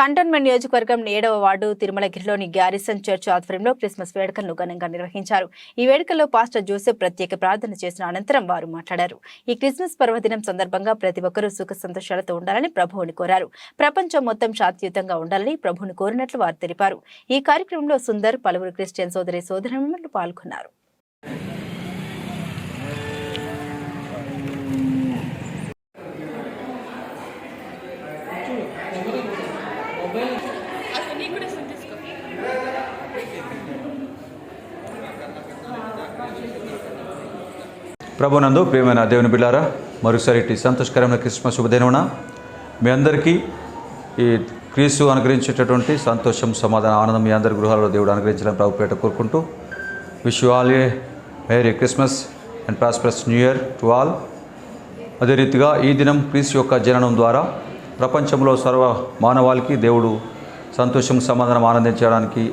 Cantonment నియోజకవర్గం ఏడవ వార్డు తిరుమలగిరిలోని గ్యారిసన్ చర్చ్ ఆధ్వర్యంలో క్రిస్మస్ వేడుకలను ఘనంగా నిర్వహించారు. ఈ వేడుకల్లో పాస్టర్ జోసెఫ్ ప్రత్యేక ప్రార్థన చేసిన అనంతరం వారు మాట్లాడారు. ఈ క్రిస్మస్ పర్వదినం సందర్భంగా ప్రతి ఒక్కరూ సుఖ సంతోషాలతో ఉండాలని ప్రభువుని కోరారు. ప్రపంచం మొత్తం శాంతియుతంగా ఉండాలని ప్రభువుని కోరినట్లు వారు తెలిపారు. ఈ కార్యక్రమంలో సుందర్ పలువురు క్రిస్టియన్ సోదరి సోదరులు పాల్గొన్నారు. ప్రభునందు ప్రియమైన దేవుని బిళ్ళారా మరొకసారి ఇటు సంతోషకరమైన క్రిస్మస్ శుభదినమున మీ అందరికీ ఈ క్రీస్తు అనుగ్రహించేటటువంటి సంతోషం సమాధానం ఆనందం మీ అందరి గృహాలలో దేవుడు అనుగ్రహించాలని ప్రభుపేట కోరుకుంటూ wish you all a merry Christmas and prosperous new year to all అదే రీతిగా ఈ దినం క్రీస్తు యొక్క జననం ద్వారా ప్రపంచంలో సర్వ మానవాళికి దేవుడు సంతోషం సమాధానం ఆనందించడానికి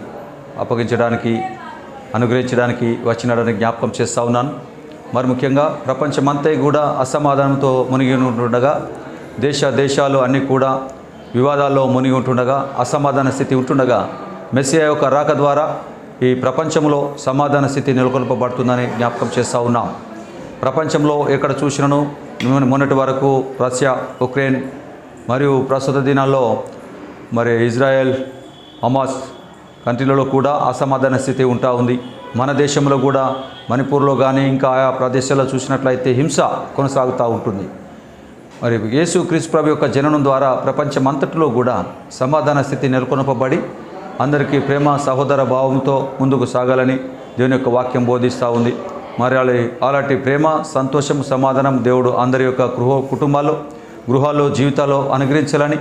అప్పగించడానికి అనుగ్రహించడానికి వచ్చినాడని జ్ఞాపకం చేస్తూ ఉన్నాను. మరి ముఖ్యంగా ప్రపంచమంతా కూడా అసమాధానంతో మునిగి ఉంటుండగా దేశ దేశాలు అన్నీ కూడా వివాదాల్లో మునిగి ఉంటుండగా అసమాధాన స్థితి ఉంటుండగా మెస్సియా యొక్క రాక ద్వారా ఈ ప్రపంచంలో సమాధాన స్థితి నెలకొల్పబడుతుందని జ్ఞాపకం చేస్తూ ఉన్నాం. ప్రపంచంలో ఎక్కడ చూసినను మొన్నటి వరకు రష్యా ఉక్రెయిన్ మరియు ప్రస్తుత దినాల్లో మరి ఇజ్రాయెల్ హమాస్ కంట్రీలలో కూడా అసమాధాన స్థితి ఉంటా ఉంది. మన దేశంలో కూడా మణిపూర్లో కానీ ఇంకా ఆయా ప్రదేశాల్లో చూసినట్లయితే హింస కొనసాగుతూ ఉంటుంది. మరి యేసు క్రీస్తు ప్రభు యొక్క జననం ద్వారా ప్రపంచమంతటిలో కూడా సమాధాన స్థితి నెలకొనపబడి అందరికీ ప్రేమ సహోదర భావంతో ముందుకు సాగాలని దేవుని యొక్క వాక్యం బోధిస్తూ ఉంది. మరి అలాంటి ప్రేమ సంతోషం సమాధానం దేవుడు అందరి యొక్క గృహ కుటుంబాల్లో గృహాల్లో జీవితాల్లో అనుగ్రహించాలని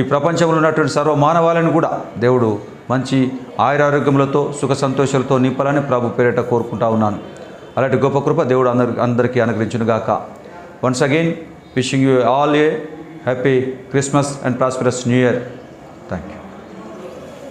ఈ ప్రపంచంలో ఉన్నటువంటి సర్వ మానవాళిని కూడా దేవుడు మంచి ఆయురారోగ్యములతో సుఖ సంతోషాలతో నింపాలని ప్రభు పేరిట కోరుకుంటా ఉన్నాను. అలాంటి గొప్ప కృప దేవుడు అందరి అందరికీ అనుగ్రహించునుగాక once again wishing you all a happy Christmas and prosperous new year thank you